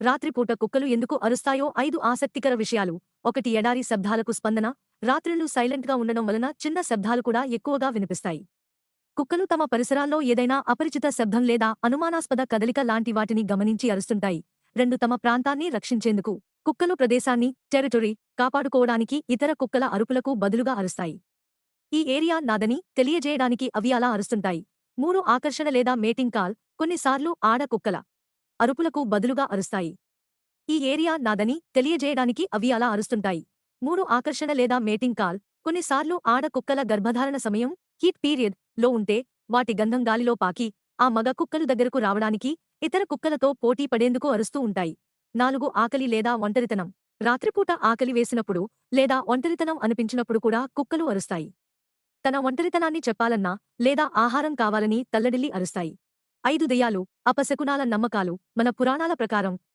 రాత్రిపూట కుక్కలు ఎందుకు అరుస్తాయో ఐదు ఆసక్తికర విషయాలు. ఒకటి ఎడారి శబ్దాలకు స్పందన. రాత్రిళ్ళు సైలెంట్గా ఉండడం వలన చిన్న శబ్దాలు కూడా ఎక్కువగా వినిపిస్తాయి. కుక్కలు తమ పరిసరాల్లో ఏదైనా అపరిచిత శబ్దం లేదా అనుమానాస్పద కదలిక లాంటి వాటిని గమనించి అరుస్తుంటాయి. రెండు తమ ప్రాంతాన్ని రక్షించేందుకు కుక్కలు ప్రదేశాన్ని టెరిటరీ కాపాడుకోవడానికి ఇతర కుక్కల అరుపులకు బదులుగా అరుస్తాయి. ఈ ఏరియా నాదని తెలియజేయడానికి అవి అలా అరుస్తుంటాయి. మూడు ఆకర్షణ లేదా మేటింగ్ కాల్ కొన్నిసార్లు ఆడ కుక్కల అరుపులకు బదులుగా అరుస్తాయి. ఈ ఏరియా నాదని తెలియజేయడానికి అవి అలా అరుస్తుంటాయి. మూడు ఆకర్షణ లేదా మేటింగ్ కాల్ కొన్నిసార్లు ఆడ కుక్కల గర్భధారణ సమయం హీట్ పీరియడ్లో ఉంటే వాటి గంధం గాలిలో పాకి ఆ మగ కుక్కలు దగ్గరకు రావడానికి ఇతర కుక్కలతో పోటీ పడేందుకు అరుస్తూ ఉంటాయి. నాలుగు ఆకలి లేదా ఒంటరితనం. రాత్రిపూట ఆకలి వేసినప్పుడు లేదా ఒంటరితనం అనిపించినప్పుడు కూడా కుక్కలు అరుస్తాయి. తన ఒంటరితనాన్ని చెప్పాలన్నా లేదా ఆహారం కావాలని తల్లడిల్లి అరుస్తాయి. ఐదు దెయ్యాలు అపశకునాల నమ్మకాలు మన పురాణాల ప్రకారం.